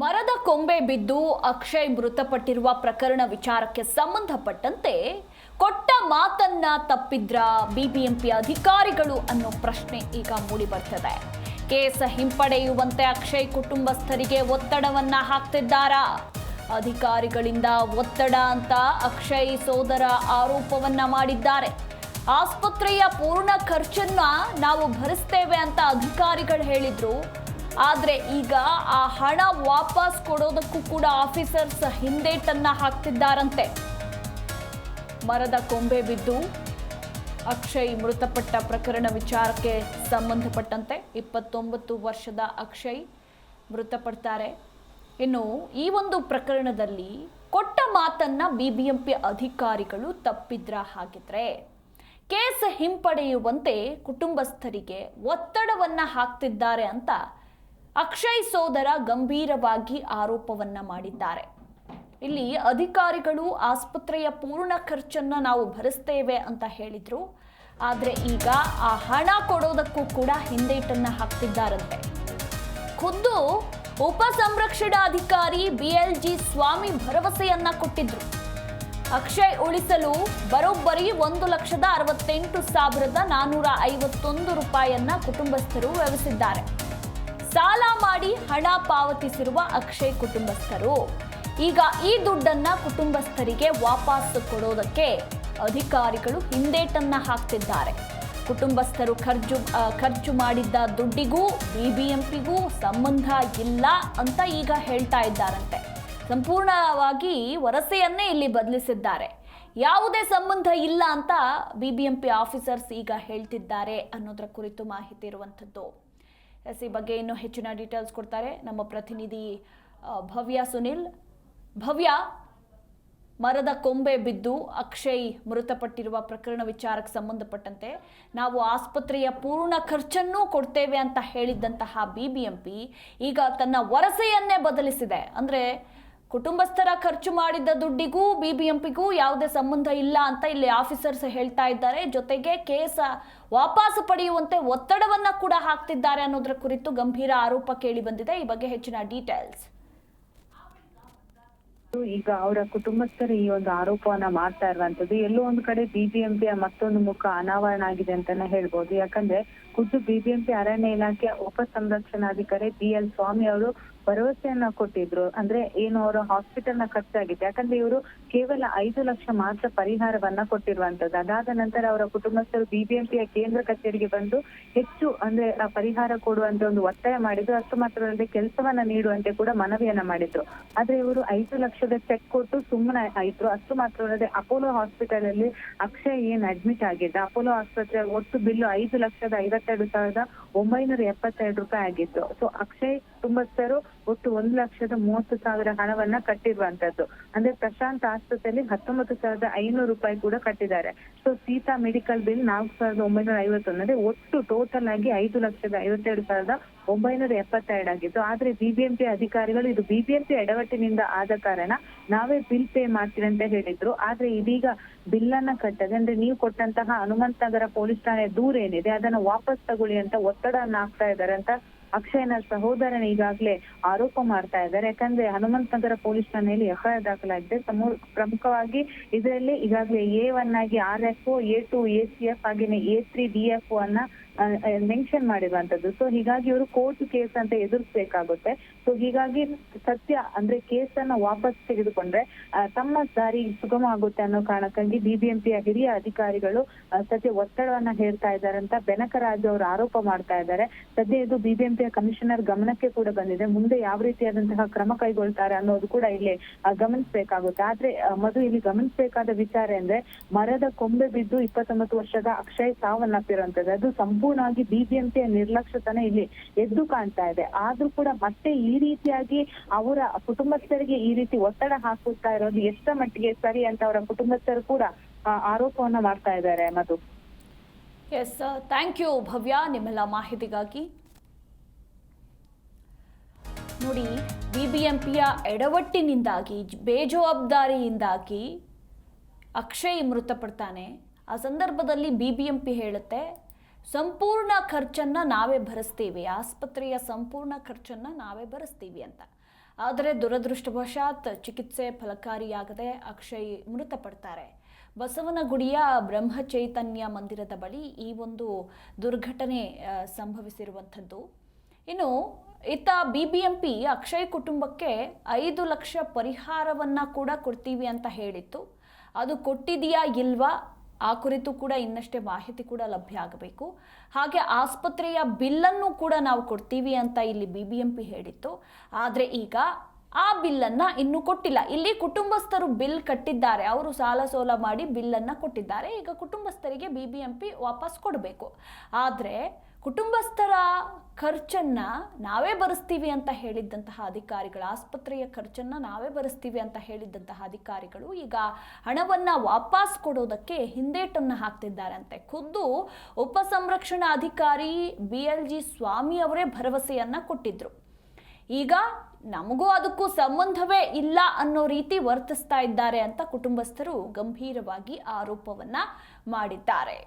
ಮರದ ಕೊಂಬೆ ಬಿದ್ದು ಅಕ್ಷಯ್ ಮೃತಪಟ್ಟಿರುವ ಪ್ರಕರಣ ವಿಚಾರಕ್ಕೆ ಸಂಬಂಧಪಟ್ಟಂತೆ ಕೊಟ್ಟ ಮಾತನ್ನ ತಪ್ಪಿದ್ರ ಬಿಬಿಎಂಪಿ ಅಧಿಕಾರಿಗಳು ಅನ್ನೋ ಪ್ರಶ್ನೆ ಈಗ ಮೂಡಿಬರ್ತದೆ ಕೇಸ ಹಿಂಪಡೆಯುವಂತೆ ಅಕ್ಷಯ್ ಕುಟುಂಬಸ್ಥರಿಗೆ ಒತ್ತಡವನ್ನ ಹಾಕ್ತಿದ್ದಾರಾ? ಅಧಿಕಾರಿಗಳಿಂದ ಒತ್ತಡ ಅಂತ ಅಕ್ಷಯ್ ಸೋದರ ಆರೋಪವನ್ನ ಮಾಡಿದ್ದಾರೆ. ಆಸ್ಪತ್ರೆಯ ಪೂರ್ಣ ಖರ್ಚನ್ನ ನಾವು ಭರಿಸ್ತೇವೆ ಅಂತ ಅಧಿಕಾರಿಗಳು ಹೇಳಿದ್ರು. ಆದ್ರೆ ಈಗ ಆ ಹಣ ವಾಪಸ್ ಕೊಡೋದಕ್ಕೂ ಕೂಡ ಆಫೀಸರ್ಸ್ ಹಿಂದೇಟನ್ನ ಹಾಕ್ತಿದ್ದಾರಂತೆ. ಮರದ ಕೊಂಬೆ ಬಿದ್ದು ಅಕ್ಷಯ್ ಮೃತಪಟ್ಟ ಪ್ರಕರಣ ವಿಚಾರಕ್ಕೆ ಸಂಬಂಧಪಟ್ಟಂತೆ ಇಪ್ಪತ್ತೊಂಬತ್ತು ವರ್ಷದ ಅಕ್ಷಯ್ ಮೃತಪಡ್ತಾರೆ. ಇನ್ನು ಈ ಒಂದು ಪ್ರಕರಣದಲ್ಲಿ ಕೊಟ್ಟ ಮಾತನ್ನ ಬಿಬಿಎಂಪಿ ಅಧಿಕಾರಿಗಳು ತಪ್ಪಿದ್ರ ಹಾಗಿದ್ರೆ ಕೇಸ್ ಹಿಂಪಡೆಯುವಂತೆ ಕುಟುಂಬಸ್ಥರಿಗೆ ಒತ್ತಡವನ್ನ ಹಾಕ್ತಿದ್ದಾರೆ ಅಂತ ಅಕ್ಷಯ್ ಸೋದರ ಗಂಭೀರವಾಗಿ ಆರೋಪವನ್ನ ಮಾಡಿದ್ದಾರೆ. ಇಲ್ಲಿ ಅಧಿಕಾರಿಗಳು ಆಸ್ಪತ್ರೆಯ ಪೂರ್ಣ ಖರ್ಚನ್ನ ನಾವು ಭರಿಸ್ತೇವೆ ಅಂತ ಹೇಳಿದ್ರು. ಆದರೆ ಈಗ ಆ ಹಣ ಕೊಡೋದಕ್ಕೂ ಕೂಡ ಹಿಂದೇಟನ್ನ ಹಾಕ್ತಿದ್ದಾರಂತೆ. ಖುದ್ದು ಉಪ ಸಂರಕ್ಷಣಾಧಿಕಾರಿ ಬಿಎಲ್ಜಿ ಸ್ವಾಮಿ ಭರವಸೆಯನ್ನ ಕೊಟ್ಟಿದ್ರು. ಅಕ್ಷಯ್ ಉಳಿಸಲು ಬರೋಬ್ಬರಿ ಒಂದು ಲಕ್ಷದ ಅರವತ್ತೆಂಟು ಸಾವಿರದ ನಾನ್ನೂರ ಐವತ್ತೊಂದು ರೂಪಾಯಿಯನ್ನ ಕುಟುಂಬಸ್ಥರು ವ್ಯವಸಿದ್ದಾರೆ. ಸಾಲ ಮಾಡಿ ಹಣ ಪಾವತಿಸಿರುವ ಅಕ್ಷಯ್ ಕುಟುಂಬಸ್ಥರು. ಈಗ ಈ ದುಡ್ಡನ್ನ ಕುಟುಂಬಸ್ಥರಿಗೆ ವಾಪಸ್ ಕೊಡೋದಕ್ಕೆ ಅಧಿಕಾರಿಗಳು ಹಿಂದೇಟನ್ನ ಹಾಕ್ತಿದ್ದಾರೆ. ಕುಟುಂಬಸ್ಥರು ಖರ್ಚು ಖರ್ಚು ಮಾಡಿದ್ದ ದುಡ್ಡಿಗೂ ಬಿಬಿಎಂಪಿಗೂ ಸಂಬಂಧ ಇಲ್ಲ ಅಂತ ಈಗ ಹೇಳ್ತಾ ಇದ್ದಾರಂತೆ. ಸಂಪೂರ್ಣವಾಗಿ ವರಸೆಯನ್ನೇ ಇಲ್ಲಿ ಬದಲಿಸಿದ್ದಾರೆ. ಯಾವುದೇ ಸಂಬಂಧ ಇಲ್ಲ ಅಂತ ಬಿಬಿಎಂಪಿ ಆಫೀಸರ್ಸ್ ಈಗ ಹೇಳ್ತಿದ್ದಾರೆ ಅನ್ನೋದರ ಕುರಿತು ಮಾಹಿತಿ ಇರುವಂಥದ್ದು. ಎಸ್ ಈ ಬಗ್ಗೆ ಇನ್ನೂ ಹೆಚ್ಚಿನ ಡೀಟೇಲ್ಸ್ ಕೊಡ್ತಾರೆ. ನಮ್ಮ ಪ್ರತಿನಿಧಿ ಭವ್ಯ ಸುನಿಲ್. ಭವ್ಯ, ಮರದ ಕೊಂಬೆ ಬಿದ್ದು ಅಕ್ಷಯ್ ಮೃತಪಟ್ಟಿರುವ ಪ್ರಕರಣ ವಿಚಾರಕ್ಕೆ ಸಂಬಂಧಪಟ್ಟಂತೆ ನಾವು ಆಸ್ಪತ್ರೆಯ ಪೂರ್ಣ ಖರ್ಚನ್ನೂ ಕೊಡ್ತೇವೆ ಅಂತ ಹೇಳಿದ್ದಂತಹ ಬಿಬಿಎಂಪಿ ಈಗ ತನ್ನ ವರಸೆಯನ್ನೇ ಬದಲಿಸಿದೆ. ಅಂದ್ರೆ ಕುಟುಂಬಸ್ಥರ ಖರ್ಚು ಮಾಡಿದ್ದ ದುಡ್ಡಿಗೂ ಬಿಬಿಎಂಪಿಗೂ ಯಾವುದೇ ಸಂಬಂಧ ಇಲ್ಲ ಅಂತ ಇಲ್ಲಿ ಆಫೀಸರ್ಸ್ ಹೇಳ್ತಾ ಇದ್ದಾರೆ. ಜೊತೆಗೆ ಕೇಸ ವಾಪಸ್ ಪಡೆಯುವಂತೆ ಒತ್ತಡವನ್ನ ಕೂಡ ಹಾಕ್ತಿದ್ದಾರೆ ಅನ್ನೋದರ ಕುರಿತು ಗಂಭೀರ ಆರೋಪ ಕೇಳಿ ಬಂದಿದೆ. ಈ ಬಗ್ಗೆ ಹೆಚ್ಚಿನ ಡೀಟೇಲ್ಸ್. ಈಗ ಅವರ ಕುಟುಂಬಸ್ಥರು ಈ ಒಂದು ಆರೋಪವನ್ನ ಮಾಡ್ತಾ ಇರುವಂತದ್ದು ಎಲ್ಲೋ ಒಂದು ಕಡೆ ಬಿಬಿಎಂಪಿಯ ಮತ್ತೊಂದು ಮುಖ ಅನಾವರಣ ಆಗಿದೆ ಅಂತಾನೆ ಹೇಳ್ಬೋದು. ಯಾಕಂದ್ರೆ ಖುದ್ದು ಬಿಬಿಎಂಪಿ ಅರಣ್ಯ ಇಲಾಖೆ ಉಪ ಸಂರಕ್ಷಣಾಧಿಕಾರಿ ಬಿ ಎಲ್ ಸ್ವಾಮಿ ಅವರು ಭರವಸೆಯನ್ನ ಕೊಟ್ಟಿದ್ರು. ಅಂದ್ರೆ ಏನು ಅವರ ಹಾಸ್ಪಿಟಲ್ನ ಖರ್ಚಾಗಿದೆ ಯಾಕಂದ್ರೆ ಇವರು ಕೇವಲ ಐದು ಲಕ್ಷ ಮಾತ್ರ ಪರಿಹಾರವನ್ನ ಕೊಟ್ಟಿರುವಂತದ್ದು. ಅದಾದ ನಂತರ ಅವರ ಕುಟುಂಬಸ್ಥರು ಬಿಬಿಎಂಪಿಯ ಕೇಂದ್ರ ಕಚೇರಿಗೆ ಬಂದು ಹೆಚ್ಚು ಅಂದ್ರೆ ಪರಿಹಾರ ಕೊಡುವಂತ ಒಂದು ಒತ್ತಾಯ ಮಾಡಿದ್ರು. ಅಷ್ಟು ಮಾತ್ರವಲ್ಲದೆ ಕೆಲಸವನ್ನ ನೀಡುವಂತೆ ಕೂಡ ಮನವಿಯನ್ನ ಮಾಡಿದ್ರು. ಆದ್ರೆ ಇವರು ಐದು ಲಕ್ಷದ ಚೆಕ್ ಕೊಟ್ಟು ಸುಮ್ಮನೆ ಆಯ್ತು ಅಷ್ಟು ಮಾತ್ರವಲ್ಲದೆ ಅಪೋಲೋ ಹಾಸ್ಪಿಟಲ್ ಅಲ್ಲಿ ಅಕ್ಷಯ್ ಏನ್ ಅಡ್ಮಿಟ್ ಆಗಿದ್ದ? ಅಪೋಲೋ ಆಸ್ಪತ್ರೆ ಒಟ್ಟು ಬಿಲ್ಲು ಐದು ಲಕ್ಷದ ಐವತ್ತೆರಡು ಸಾವಿರದ ಒಂಬೈನೂರ ಎಪ್ಪತ್ತೆರಡು ರೂಪಾಯಿ ಆಗಿತ್ತು. ಸೊ ಅಕ್ಷಯ್ ಕುಟುಂಬಸ್ಥರು ಒಟ್ಟು ಒಂದು ಲಕ್ಷದ ಮೂವತ್ತು ಸಾವಿರ ಹಣವನ್ನ ಕಟ್ಟಿರುವಂತದ್ದು. ಅಂದ್ರೆ ಪ್ರಶಾಂತ್ ಆಸ್ಪತ್ರೆಯಲ್ಲಿ ಹತ್ತೊಂಬತ್ತು ಸಾವಿರದ ಐನೂರು ರೂಪಾಯಿ ಕೂಡ ಕಟ್ಟಿದ್ದಾರೆ. ಸೊ ಸೀತಾ ಮೆಡಿಕಲ್ ಬಿಲ್ ನಾಲ್ಕು ಸಾವಿರದ ಒಂಬೈನೂರ ಐವತ್ತೊಂದು ಅಂದ್ರೆ ಒಟ್ಟು ಟೋಟಲ್ ಆಗಿ ಐದು ಲಕ್ಷದ ಐವತ್ತೆರಡು ಸಾವಿರದ ಒಂಬೈನೂರ ಎಪ್ಪತ್ತೆರಡು ಆಗಿತ್ತು. ಆದ್ರೆ ಬಿಬಿಎಂಪಿ ಅಧಿಕಾರಿಗಳು ಇದು ಬಿಬಿಎಂಪಿ ಎಡವಟ್ಟಿನಿಂದ ಆದ ಕಾರಣ ನಾವೇ ಬಿಲ್ ಪೇ ಮಾಡ್ತೀವಿ ಅಂತ ಹೇಳಿದ್ರು. ಆದ್ರೆ ಇದೀಗ ಬಿಲ್ ಅನ್ನ ಕಟ್ಟದೆ. ಅಂದ್ರೆ ನೀವು ಕೊಟ್ಟಂತಹ ಹನುಮಂತ ನಗರ ಪೊಲೀಸ್ ಠಾಣೆ ದೂರ ಏನಿದೆ, ಅದನ್ನ ವಾಪಸ್ ತಗೊಳ್ಳಿ ಅಂತ ಒತ್ತಡ ಹಾಕ್ತಾ ಇದ್ದಾರೆ ಅಂತ ಅಕ್ಷಯನ ಸಹೋದರನ ಈಗಾಗಲೇ ಆರೋಪ ಮಾಡ್ತಾ ಇದ್ದಾರೆ. ಯಾಕಂದ್ರೆ ಹನುಮಂತ ನಗರ ಪೊಲೀಸ್ ಠಾಣೆಯಲ್ಲಿ ಎಫ್ಐಆರ್ ದಾಖಲಾಗಿದೆ. ಪ್ರಮುಖವಾಗಿ ಇದರಲ್ಲಿ ಈಗಾಗಲೇ ಎ ಒನ್ ಆಗಿ R F, A two, A C F, ಹಾಗೇನೆ ಎ ತ್ರೀ ಡಿ ಎಫ್ ಅನ್ನ ಮೆನ್ಷನ್ ಮಾಡಿರುವಂತದ್ದು ಸೊ ಹೀಗಾಗಿ ಇವರು ಕೋರ್ಟ್ ಕೇಸ್ ಅಂತ ಎದುರಿಸಬೇಕಾಗುತ್ತೆ. ಸೊ ಹೀಗಾಗಿ ಸತ್ಯ ಅಂದ್ರೆ ಕೇಸ್ ಅನ್ನ ವಾಪಸ್ ತೆಗೆದುಕೊಂಡ್ರೆ ತಮ್ಮ ದಾರಿ ಸುಗಮ ಆಗುತ್ತೆ ಅನ್ನೋ ಕಾರಣಕ್ಕಾಗಿ ಬಿಬಿಎಂಪಿಯ ಹಿರಿಯ ಅಧಿಕಾರಿಗಳು ಸದ್ಯ ಒತ್ತಡವನ್ನ ಹೇಳ್ತಾ ಇದ್ದಾರೆ ಅಂತ ಬೆನಕರಾಜ್ ಅವರು ಆರೋಪ ಮಾಡ್ತಾ ಇದ್ದಾರೆ. ಸದ್ಯ ಇದು ಬಿಬಿಎಂಪಿಯ ಕಮಿಷನರ್ ಗಮನಕ್ಕೆ ಕೂಡ ಬಂದಿದೆ. ಮುಂದೆ ಯಾವ ರೀತಿಯಾದಂತಹ ಕ್ರಮ ಕೈಗೊಳ್ತಾರೆ ಅನ್ನೋದು ಕೂಡ ಇಲ್ಲಿ ಗಮನಿಸಬೇಕಾಗುತ್ತೆ. ಆದ್ರೆ ಮಧು, ಇಲ್ಲಿ ಗಮನಿಸಬೇಕಾದ ವಿಚಾರ ಅಂದ್ರೆ ಮರದ ಕೊಂಬೆ ಬಿದ್ದು ಇಪ್ಪತ್ತೊಂಬತ್ತು ವರ್ಷದ ಅಕ್ಷಯ್ ಸಾವನ್ನಪ್ಪಿರುವಂತದ್ದು ಅದು ಸಂಪೂರ್ಣವಾಗಿ ಬಿಬಿಎಂಪಿಯ ನಿರ್ಲಕ್ಷ್ಯತನ ಇಲ್ಲಿ ಎದ್ದು ಕಾಣ್ತಾ ಇದೆ. ಆದ್ರೂ ಕೂಡ ಮತ್ತೆ ಈ ರೀತಿಯಾಗಿ ಅವರ ಕುಟುಂಬಸ್ಥರಿಗೆ ಈ ರೀತಿ ಒತ್ತಡ ಹಾಕುತ್ತಾ ಇರೋದು ಎಷ್ಟರ ಮಟ್ಟಿಗೆ ಸರಿ ಅಂತ ಅವರ ಕುಟುಂಬಸ್ಥರು ಕೂಡ ಆರೋಪವನ್ನ ಮಾಡ್ತಾ ಇದ್ದಾರೆ, Madhu. Yes thank you Bhavya, ನಿಮ್ಮೆಲ್ಲ ಮಾಹಿತಿಗಾಗಿ. ನೋಡಿ ಬಿಬಿಎಂಪಿಯ ಎಡವಟ್ಟಿನಿಂದಾಗಿ, ಬೇಜವಾಬ್ದಾರಿಯಿಂದಾಗಿ ಅಕ್ಷಯ್ ಮೃತಪಡ್ತಾನೆ. ಆ ಸಂದರ್ಭದಲ್ಲಿ ಬಿಬಿಎಂಪಿ ಹೇಳುತ್ತೆ ಸಂಪೂರ್ಣ ಖರ್ಚನ್ನು ನಾವೇ ಭರಿಸ್ತೀವಿ. ಆಸ್ಪತ್ರೆಯ ಸಂಪೂರ್ಣ ಖರ್ಚನ್ನು ನಾವೇ ಭರಿಸ್ತೀವಿ ಅಂತ. ಆದರೆ ದುರದೃಷ್ಟವಶಾತ್ ಚಿಕಿತ್ಸೆ ಫಲಕಾರಿಯಾಗದೆ ಅಕ್ಷಯ್ ಮೃತಪಡ್ತಾರೆ. ಬಸವನಗುಡಿಯ ಬ್ರಹ್ಮಚೈತನ್ಯ ಮಂದಿರದ ಬಳಿ ಈ ಒಂದು ದುರ್ಘಟನೆ ಸಂಭವಿಸಿರುವಂಥದ್ದು. ಇನ್ನು ಇತ್ತ B B M P Akshay ಕುಟುಂಬಕ್ಕೆ ಐದು ಲಕ್ಷ ಪರಿಹಾರವನ್ನು ಕೂಡ ಕೊಡ್ತೀವಿ ಅಂತ ಹೇಳಿತ್ತು. ಅದು ಕೊಟ್ಟಿದೆಯಾ ಇಲ್ವಾ? ಆ ಕುರಿತು ಕೂಡ ಇನ್ನಷ್ಟೇ ಮಾಹಿತಿ ಕೂಡ ಲಭ್ಯ ಆಗಬೇಕು. ಹಾಗೆ ಆಸ್ಪತ್ರೆಯ ಬಿಲ್ಲನ್ನು ಕೂಡ ನಾವು ಕೊಡ್ತೀವಿ ಅಂತ ಇಲ್ಲಿ ಬಿ ಬಿ ಎಂ ಹೇಳಿತ್ತು. ಆದರೆ ಈಗ ಆ ಬಿಲ್ಲನ್ನು ಇನ್ನೂ ಕೊಟ್ಟಿಲ್ಲ. ಇಲ್ಲಿ ಕುಟುಂಬಸ್ಥರು ಬಿಲ್ ಕಟ್ಟಿದ್ದಾರೆ. ಅವರು ಸಾಲ ಸೋಲ ಮಾಡಿ ಬಿಲ್ಲನ್ನು ಕೊಟ್ಟಿದ್ದಾರೆ. ಈಗ ಕುಟುಂಬಸ್ಥರಿಗೆ ಬಿ ಬಿ ಎಂ ಪಿ ವಾಪಸ್ ಕೊಡಬೇಕು. ಆದರೆ ಕುಟುಂಬಸ್ಥರ ಖರ್ಚನ್ನು ನಾವೇ ಭರಿಸ್ತೀವಿ ಅಂತ ಹೇಳಿದ್ದಂತಹ ಅಧಿಕಾರಿಗಳು, ಆಸ್ಪತ್ರೆಯ ಖರ್ಚನ್ನು ನಾವೇ ಭರಿಸ್ತೀವಿ ಅಂತ ಹೇಳಿದ್ದಂತಹ ಅಧಿಕಾರಿಗಳು ಈಗ ಹಣವನ್ನು ವಾಪಸ್ ಕೊಡೋದಕ್ಕೆ ಹಿಂದೇಟನ್ನು ಹಾಕ್ತಿದ್ದಾರಂತೆ. ಖುದ್ದು ಉಪಸಂರಕ್ಷಣಾಧಿಕಾರಿ ಬಿ ಎಲ್ ಜಿ ಸ್ವಾಮಿ ಅವರೇ ಭರವಸೆಯನ್ನು ಕೊಟ್ಟಿದ್ರು. ಈಗ ನಮಗೂ ಅದಕ್ಕೂ ಸಂಬಂಧವೇ ಇಲ್ಲ ಅನ್ನೋ ರೀತಿ ವರ್ತಿಸ್ತಾ ಇದ್ದಾರೆ ಅಂತ ಕುಟುಂಬಸ್ಥರು ಗಂಭೀರವಾಗಿ ಆರೋಪವನ್ನ ಮಾಡಿದ್ದಾರೆ.